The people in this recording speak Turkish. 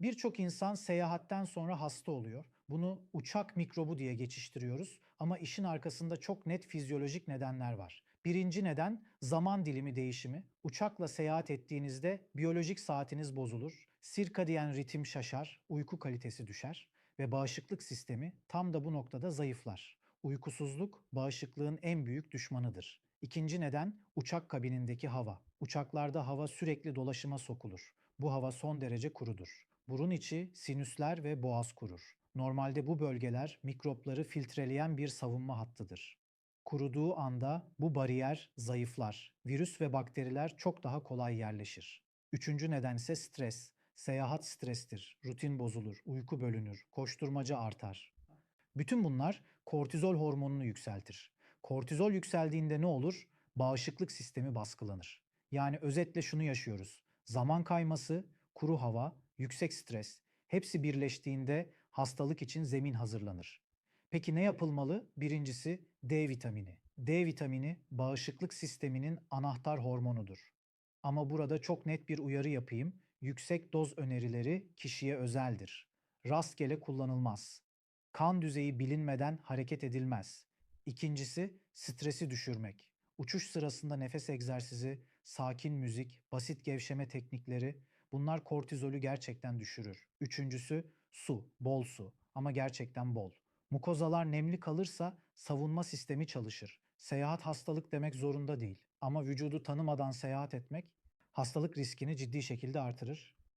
Birçok insan seyahatten sonra hasta oluyor. Bunu uçak mikrobu diye geçiştiriyoruz ama işin arkasında çok net fizyolojik nedenler var. Birinci neden zaman dilimi değişimi. Uçakla seyahat ettiğinizde biyolojik saatiniz bozulur, sirkadiyen ritim şaşar, uyku kalitesi düşer ve bağışıklık sistemi tam da bu noktada zayıflar. Uykusuzluk bağışıklığın en büyük düşmanıdır. İkinci neden uçak kabinindeki hava. Uçaklarda hava sürekli dolaşıma sokulur. Bu hava son derece kurudur. Burun içi, sinüsler ve boğaz kurur. Normalde bu bölgeler mikropları filtreleyen bir savunma hattıdır. Kuruduğu anda bu bariyer zayıflar. Virüs ve bakteriler çok daha kolay yerleşir. Üçüncü neden ise stres. Seyahat strestir. Rutin bozulur, uyku bölünür, koşturmaca artar. Bütün bunlar kortizol hormonunu yükseltir. Kortizol yükseldiğinde ne olur? Bağışıklık sistemi baskılanır. Yani özetle şunu yaşıyoruz. Zaman kayması, kuru hava, yüksek stres hepsi birleştiğinde hastalık için zemin hazırlanır. Peki ne yapılmalı? Birincisi D vitamini. D vitamini bağışıklık sisteminin anahtar hormonudur. Ama burada çok net bir uyarı yapayım. Yüksek doz önerileri kişiye özeldir. Rastgele kullanılmaz. Kan düzeyi bilinmeden hareket edilmez. İkincisi stresi düşürmek. Uçuş sırasında nefes egzersizi, sakin müzik, basit gevşeme teknikleri bunlar kortizolü gerçekten düşürür. Üçüncüsü su, bol su ama gerçekten bol. Mukozalar nemli kalırsa savunma sistemi çalışır. Seyahat hastalık demek zorunda değil ama vücudu tanımadan seyahat etmek hastalık riskini ciddi şekilde artırır.